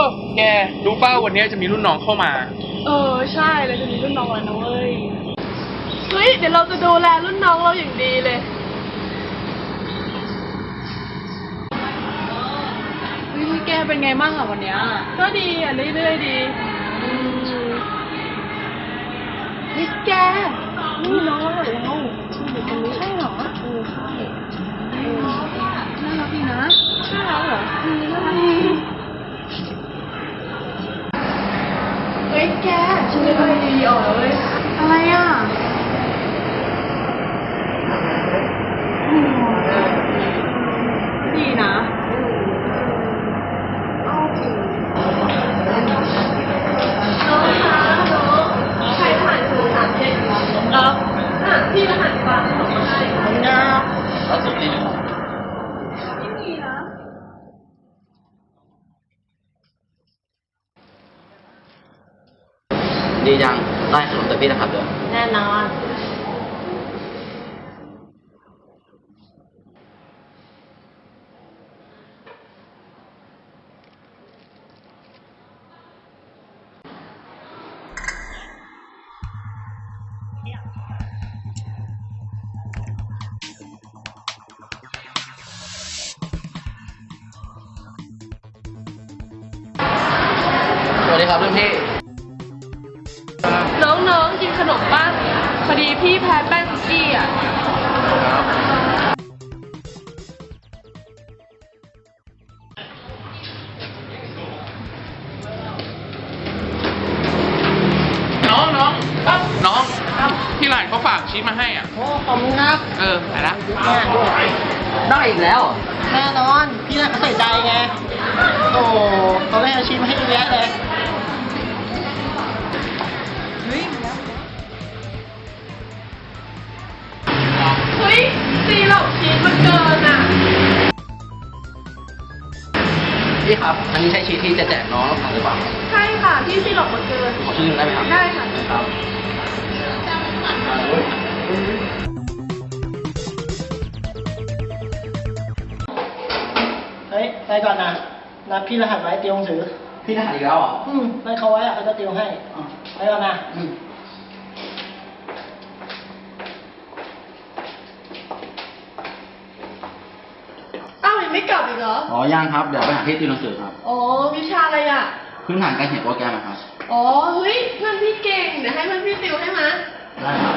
เออแกรู้ป่าวันนี้จะมีรุ่นน้องเข้ามา เออใช่เราจะมีรุ่นน้องแล้วนะเว้ย เฮ้ย เดี๋ยวเราจะดูแลรุ่นน้องเราอย่างดีเลย เฮ้ยแกเป็นไงบ้างอะวันเนี้ยก็ดีอะเรื่อยๆดีเฮ้ยแกนี่น้องเราเหรอเราที่อยู่ตรงนี้ใช่เหรอเออ แกฉันจะไปดีออกแล้วเว้ยอะไรอะดีนะ น้องคะน้องใครผ่านสู่สามเจ็ดครับอะพี่รหัสบัตรส่งมาให้นะแล้วสุดที่ ไม่มีนะ ดีจังได้ขนมจากพี่นะครับเดี๋ยวแน่นอน สวัสดีครับรุ่นพี่น้องๆกิ นขนมบ้างพอดีพี่แพ้แป้งคุกกี้อะ น้องน้องน้องพี่หลานเขาฝากชีสมาให้อะ โอ้ขอบคุณครับเออไหนละแม่ด้วยได้อีกแล้วแน่นอน พี่น่าใส่ใจไง โอ้เขาได้อาชีพมาให้เยอะแยะเลย ตีหลอกชีสมันเกินอะพี่ครับ อันนี้ใช่ชีทที่จะแจกน้องหรือเปล่าใช่ค่ะพี่ตีหลอกมันเกิน ขอชื่อหนึ่งได้ไหมครับได้ค่ะ ครับเฮ้ยไปก่อนนะนัดพี่รหัสไว้เตรียมหนังสือพี่ทหารอีกแล้วเหรออืมนัดเขาไว้อะเขาจะเตรียมให้อ๋อไปก่อนนะ อืม อ้าว ยังไม่กลับอีกเหรอ อ๋อ ยังครับ เดี๋ยวไปหาที่ติวหนังสือครับ อ๋อ วิชาอะไรอะ พื้นฐานการเขียนโปรแกรมอะครับ อ๋อ เฮ้ยเพื่อนพี่เก่ง เดี๋ยวให้เพื่อนพี่ติวให้มาได้ครับ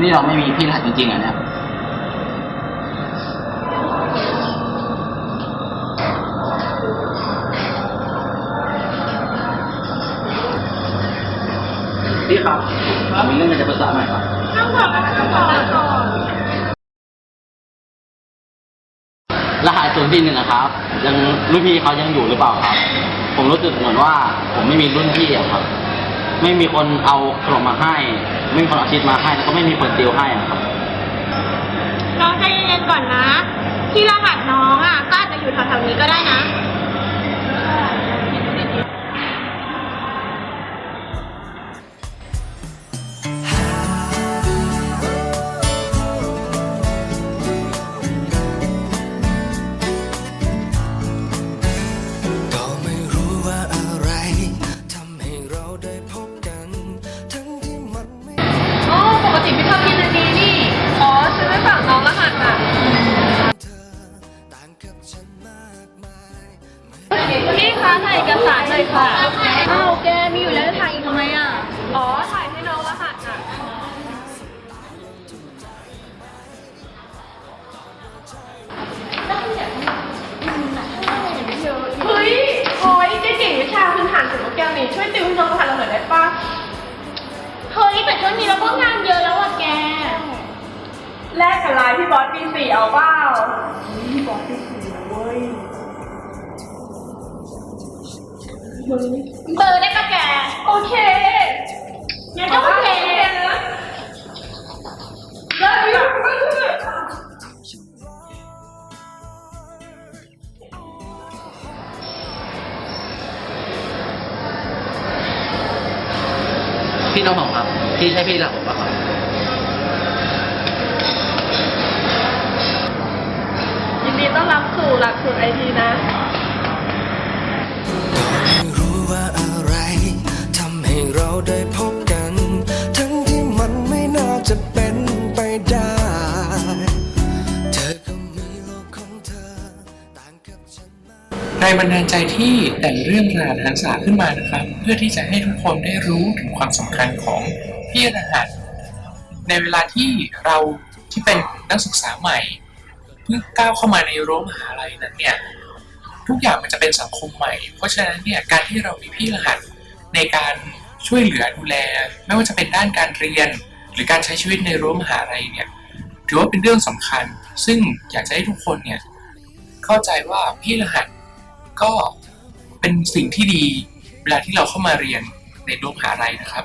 นี่เราไม่มีพี่รหัสจริงๆอะเนี่ยพี่ครับมีเรื่องจะปรึกษาหน่อยครับนั่งก่อนนะคะนั่งหลังก่อนรหัสศูนย์ที่หนึ่งนะครับ ยังรุ่นพี่เขายังอยู่หรือเปล่าครับ ผมรู้สึกเหมือนว่า ผมไม่มีรุ่นพี่อะครับ ไม่มีคนเอาขนมมาให้ ไม่มีคนเอาชีสมาให้แล้วก็ไม่มีคนติวให้นะครับน้องใจเย็นๆก่อนนะ ที่รหัสน้องอะก็อาจจะอยู่แถวๆนี้ก็ได้นะ เลยค่ะอ้าวแกมีอยู่แล้วถ่ายอีกทำไมอะ อ๋อ ถ่ายให้น้องรหัสอะเฮ้ยโอยเจ๊เก่งวิชาพื้นฐานของน้แก้วนี่ช่วยติวให้น้องรหันเราหน่อยได้ปะเฮ้ยแต่ช่วงนี้เราก็งานเยอะแล้วอะแก แลกกับไลน์พี่บอสปีสี่เอาเปล่าพี่บอสปีสี่เว้ย บอร์ได้ปะแก โอเคงั้นก็โอเคได้อยู่พี่น้องผมครับ พี่ใช่พี่หลักผมปะครับยินดีต้อนรับสู่หลักสูตรไอทีนะ ให้เราได้พบกัน ทั้งที่มันไม่น่าจะเป็นไปได้ เธอก็มีโลกของเธอ ต่างกับฉันมาก แรงบันดาลใจที่แต่งเรื่องรหัสหันษาขึ้นมานะครับ เพื่อที่จะให้ทุกคนได้รู้ถึงความสำคัญของพี่รหัส ในเวลาที่เราที่เป็นนักศึกษาใหม่ เพิ่งก้าวเข้ามาในรั้วมหาลัยนั้นเนี่ย ทุกอย่างมันจะเป็นสังคมใหม่ เพราะฉะนั้นเนี่ยการที่เรามีพี่รหัสในการ ช่วยเหลือดูแล ไม่ว่าจะเป็นด้านการเรียน หรือการใช้ชีวิตในรั้วมหาลัยเนี่ยถือว่าเป็นเรื่องสำคัญ ซึ่งอยากจะให้ทุกคนเนี่ยเข้าใจว่าพี่รหัสก็เป็นสิ่งที่ดีเวลาที่เราเข้ามาเรียนในรั้วมหาลัยนะครับ